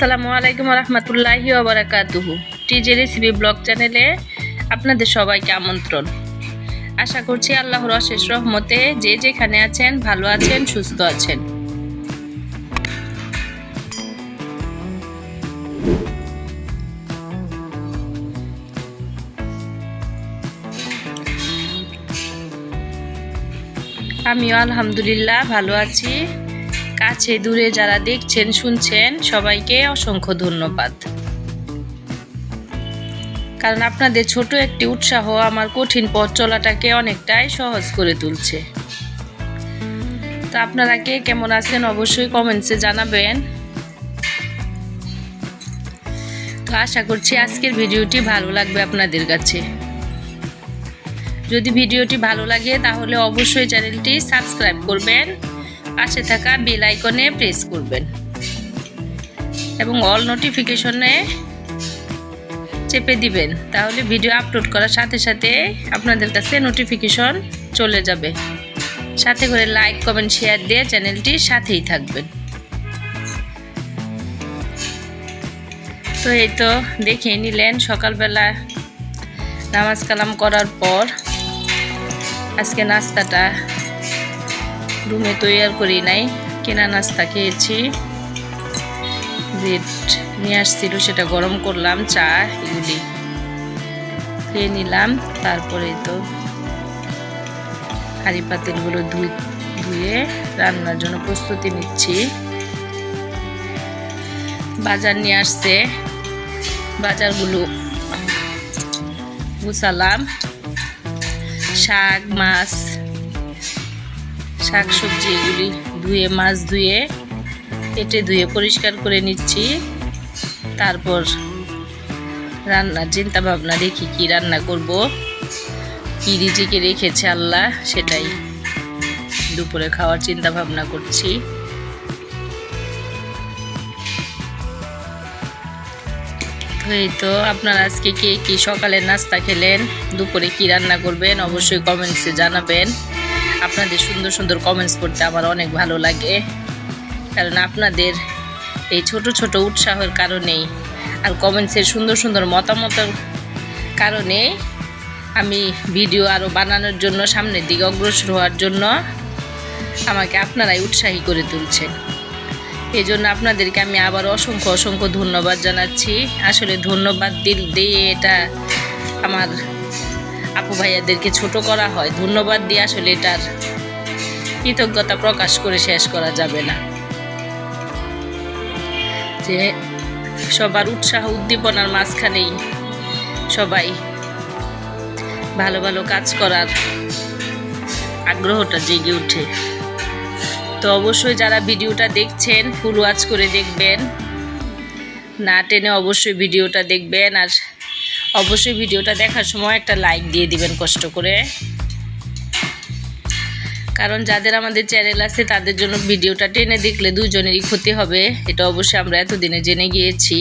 আসসালামু আলাইকুম রহমতুল্লাহি ওবরাকাতুহু। টিজে রেসিপি ব্লগ চ্যানেলে আপনাদের সবাইকে আমন্ত্রণ। আশা করছি আল্লাহর অশেষ রহমতে যে যেখানে আছেন, ভালো আছেন, সুস্থ আছেন। আমিও আলহামদুলিল্লাহ ভালো আছি। কাছে দূরে যারা দেখছেন, শুনছেন, সবাইকে অসংখ্য ধন্যবাদ। কারণ আপনাদের ছোট একটি উৎসাহ আমার কঠিন পথ চলাটাকে অনেকটাই সহজ করে তুলছে। তো আপনারা কে কেমন আছেন অবশ্যই কমেন্টসে জানাবেন। তো আশা করছি আজকের ভিডিওটি ভালো লাগবে আপনাদের কাছে। যদি ভিডিওটি ভালো লাগে তাহলে অবশ্যই চ্যানেলটি সাবস্ক্রাইব করবেন। পাশে থাকা বেল আইকনে প্রেস করবেন। এবং অল নোটিফিকেশনে চেপে দিবেন। তাহলে ভিডিও আপলোড করার সাথে সাথে আপনাদের কাছে নোটিফিকেশন চলে যাবে। সাথে করে লাইক কমেন্ট শেয়ার দিয়ে চ্যানেলটির সাথেই থাকবেন। তো এই তো দেখে নিলেন সকালবেলা নামাজ কালাম করার পর আজকে নাস্তাটা রুমে তৈরি করি নাই, কেনা নাস্তা খেয়েছি। ব্রেড নিয়ে আসছিল, সেটা গরম করলাম, চা এগুলি খেয়ে নিলাম, তারপরে তো হাঁড়ি পাতিলগুলো ধুয়ে রান্নার জন্য প্রস্তুতি নিচ্ছি। বাজার নিয়ে আসছে, বাজারগুলো গুছালাম। শাক, মাছ শাক সবজি এগুলি ধুয়ে, মাছ ধুয়ে কেটে ধুয়ে পরিষ্কার করে নিচ্ছি। তারপর রান্নার চিন্তা ভাবনা দেখি কি রান্না করব। কি রিজিকে রেখেছে আল্লাহ সেটাই দুপুরে খাওয়ার চিন্তা ভাবনা করছি। এই তো, আপনারা আজকে কে কি সকালে নাস্তা খেলেন, দুপুরে কি রান্না করবেন অবশ্যই কমেন্টসে জানাবেন। আপনাদের সুন্দর সুন্দর কমেন্টস করতে আমার অনেক ভালো লাগে। কারণ আপনাদের এই ছোট ছোট উৎসাহের কারণেই আর কমেন্টসের সুন্দর সুন্দর মতামতের কারণে আমি ভিডিও আরও বানানোর জন্য, সামনের দিকে অগ্রসর হওয়ার জন্য আমাকে আপনারাই উৎসাহী করে তুলছেন। এই জন্য আপনাদেরকে আমি আবার অসংখ্য অসংখ্য ধন্যবাদ জানাচ্ছি। আসলে ধন্যবাদ দিল দিয়ে এটা আমার আপু ভাইয়াদেরকে ছোট করা হয়, ধন্যবাদ দিয়ে আসলে এটার কৃতজ্ঞতা প্রকাশ করে শেষ করা যাবে না। যে সবার উৎসাহ উদ্দীপনার মাঝখানেই সবাই ভালো ভালো কাজ করার আগ্রহটা জেগে উঠে তো অবশ্যই যারা ভিডিওটা দেখছেন, ফুল ওয়াচ করে দেখবেন। না টেনে অবশ্যই ভিডিওটা দেখবেন আর অবশ্যই ভিডিওটা দেখার সময় একটা লাইক দিয়ে দিবেন কষ্ট করে। কারণ যাদের আমাদের চ্যানেল আছে, তাদের জন্য ভিডিওটা টেনে দেখলে দুজনেরই ক্ষতি হবে। এটা অবশ্যই আমরা এতদিনে জেনে গিয়েছি।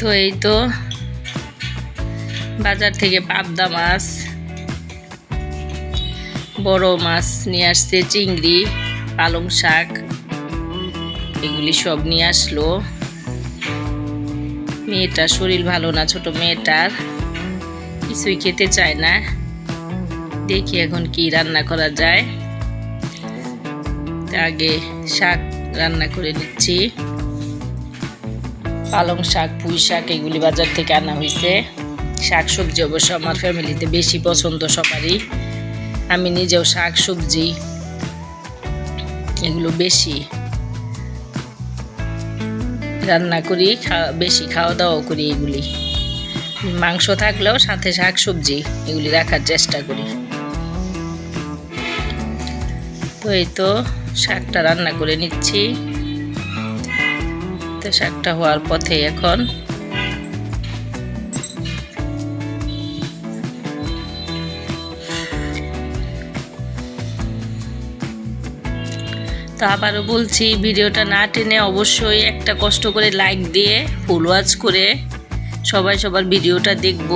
তো এই তো বাজার থেকে পাবদা মাছ, বড় মাছ নিয়ে আসছে, চিংড়ি, পালং শাক, এগুলি সব নিয়ে আসলো। মেয়েটার শরীর ভালো না, ছোট মেয়েটার কিছুই খেতে চায় না। দেখি এখন কি রান্না করা যায়। আগে শাক রান্না করে নিচ্ছি। পালং শাক, পুঁই শাক, এগুলি বাজার থেকে আনা হয়েছে শাক সবজি অবশ্য আমার ফ্যামিলিতে বেশি পছন্দ সবারই। আমি নিজেও শাক সবজি, এগুলো বেশি রান্না করি বেশি খাওয়া দাওয়া করি এগুলি। মাংস থাকলেও সাথে শাক সবজি এগুলি রাখার চেষ্টা করি। তো এই তো শাকটা রান্না করে নিচ্ছি। তো শাকটা হওয়ার পথে এখন তো আবারও বলছি, ভিডিওটা না টেনে অবশ্যই একটা কষ্ট করে লাইক দিয়ে ফুল ওয়াচ করে সবাই সবার ভিডিওটা দেখব।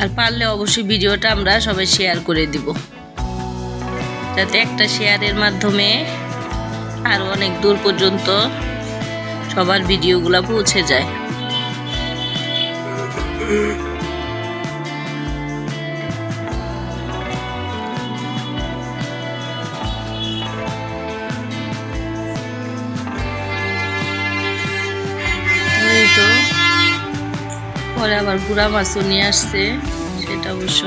আর পারলে অবশ্যই ভিডিওটা আমরা সবাই শেয়ার করে দিব। যাতে একটা শেয়ারের মাধ্যমে আরও অনেক দূর পর্যন্ত সবার ভিডিওগুলো পৌঁছে যায়। পরে আবার গুড়া মাছও নিয়ে আসছে, সেটা অবশ্য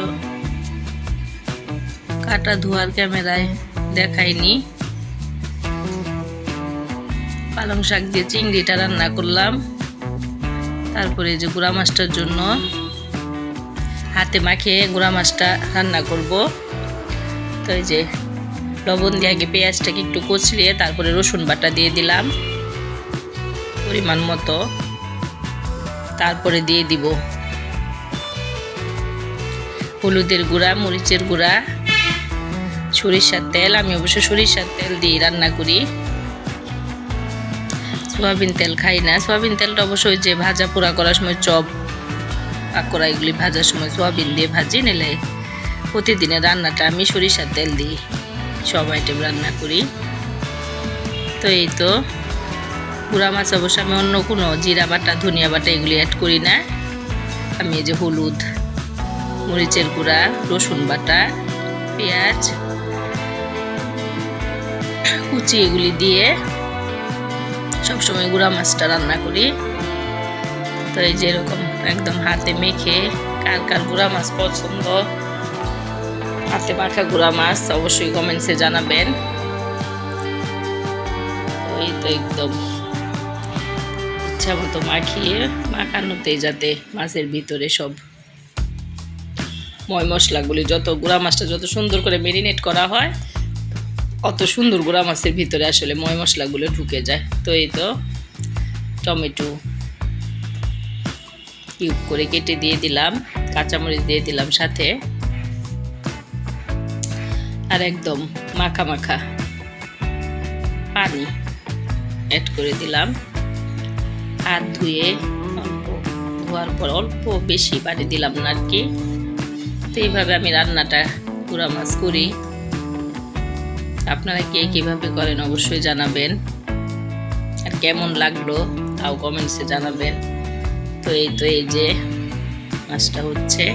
কাটা ধোয়ার ক্যামেরায় দেখাইনি। পালং শাক দিয়ে চিংড়িটা রান্না করলাম। তারপরে যে গুড়া মাছটার জন্য হাতে মাখিয়ে গুড়া মাছটা রান্না করব। তো এই যে লবণ দিয়ে আগে পেঁয়াজটাকে একটু কচলিয়ে তারপরে রসুন বাটা দিয়ে দিলাম। পরিমাণ মতো। তারপরে দিয়ে দিব। হলুদের গুঁড়া, মরিচের গুঁড়া, সরিষার তেল। আমি অবশ্য সরিষার তেল দিয়ে রান্না করি। সোয়াবিন তেল খাই না। সোয়াবিন তেলটা অবশ্যই যে ভাজা পোড়া করার সময় চপ, পাকোড়া এগুলি ভাজার সময় সোয়াবিন দিয়ে ভাজি নিলে প্রতিদিনের রান্নাটা আমি সরিষার তেল দিই। সব আইটেম রান্না করি। তো এই তো। গুঁড়া মাছ অবশ্য আমি অন্য কোনো, জিরা বাটা, ধনিয়া বাটা এগুলি অ্যাড করি না। আমি এই যে হলুদ, মরিচের গুঁড়া রসুন বাটা, পেঁয়াজ, কুচি এগুলি দিয়ে সবসময় গুঁড়া মাছটা রান্না করি। তো এই যে এরকম একদম হাতে মেখে কার কার গুঁড়া মাছ পছন্দ, হাতে মাখা গুঁড়া মাছ অবশ্যই কমেন্টসে জানাবেন। ওই তো একদম। ইচ্ছা মতো মাখিয়ে মাখানোতেই যাতে মাছের ভিতরে সব ময় মশলাগুলি যত গুঁড়া মাছটা যত সুন্দর করে মেরিনেট করা হয়, অত সুন্দর গুঁড়া মাছের ভিতরে আসলে ময় মশলাগুলো ঢুকে যায়। তো এই তো টমেটো কিউব করে কেটে দিয়ে দিলাম, কাঁচামরিচ দিয়ে দিলাম সাথে, আর একদম মাখা মাখা পানি অ্যাড করে দিলাম। হাত ধুয়ে অল্প ধোয়ার পর অল্প বেশি পানি দিলাম না আর কি তো এইভাবে আমি রান্নাটা পুরা মাছ করি। আপনারা কে কীভাবে করেন অবশ্যই জানাবেন। আর কেমন লাগল তাও কমেন্টসে জানাবেন। তো এই তো এই যে মাছটা হচ্ছে।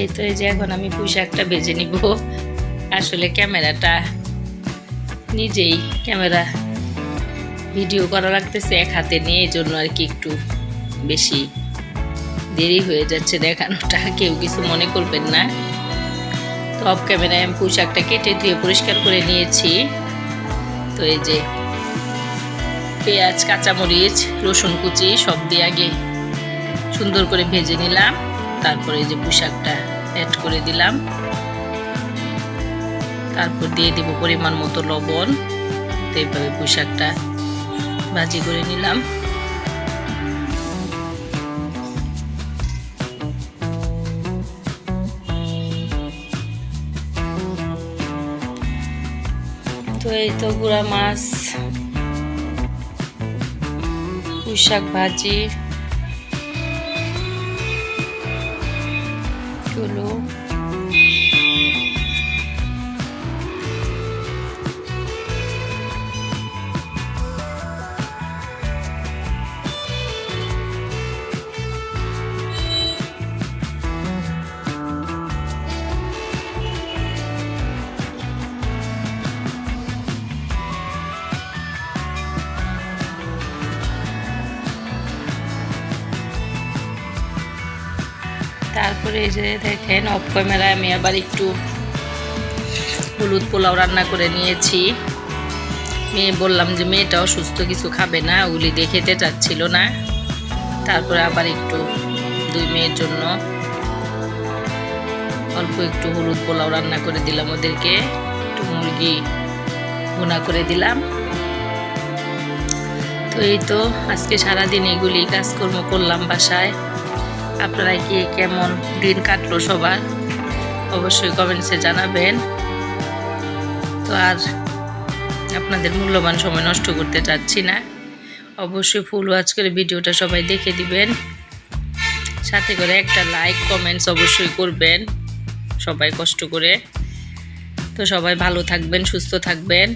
এই তো এই যে এখন আমি পোশাকটা বেজে নিব। আসলে ক্যামেরাটা নিজেই ক্যামেরা ভিডিও করা লাগতেছে এক হাতে নিয়ে, এই জন্য আর কি একটু বেশি দেরি হয়ে যাচ্ছে দেখানোটা। কেউ কিছু মনে করবেন না। তো অফ ক্যামেরায় আমি পোশাকটা কেটে ধুয়ে পরিষ্কার করে নিয়েছি। তো এই যে পেঁয়াজ, কাঁচামরিচ, রসুন কুচি সব দিয়ে আগে সুন্দর করে ভেজে নিলাম। তারপরে এই যে পোশাকটা অ্যাড করে দিলাম। তারপর দিয়ে দিব পরিমাণ মতো লবণ। তো এইভাবে পোশাকটা ভাজি করে নিলাম। তো এই তো গুঁড়া মাছ পুঁইশাক ভাজি। Solo. তারপরে এই যে দেখেন অফ ক্যামেরায় আমি আবার একটু হলুদ পোলাও রান্না করে নিয়েছি। মেয়ে বললাম যে মেয়েটাও সুস্থ কিছু খাবে না ওগুলি দিয়ে খেতে চাচ্ছিল না। তারপরে আবার একটু দুই মেয়ের জন্য অল্প একটু হলুদ পোলাও রান্না করে দিলাম ওদেরকে। একটু মুরগি ভুনা করে দিলাম। তো এই তো, আজকে সারাদিন এগুলি কাজকর্ম করলাম বাসায়। আপনারা কি কেমন দিন কাটলো সবার? অবশ্যই কমেন্টসে জানাবেন। তো আর আপনাদের মূল্যবান সময় নষ্ট করতে চাচ্ছি না। অবশ্যই ফুল ওয়াচ করে ভিডিওটা সবাই দেখে দিবেন। সাথে করে একটা লাইক, কমেন্টস অবশ্যই করবেন। সবাই কষ্ট করে। তো সবাই ভালো থাকবেন, সুস্থ থাকবেন।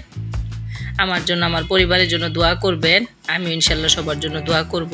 আমার জন্য, আমার পরিবারের জন্য দোয়া করবেন। আমি ইনশাল্লাহ সবার জন্য দোয়া করব।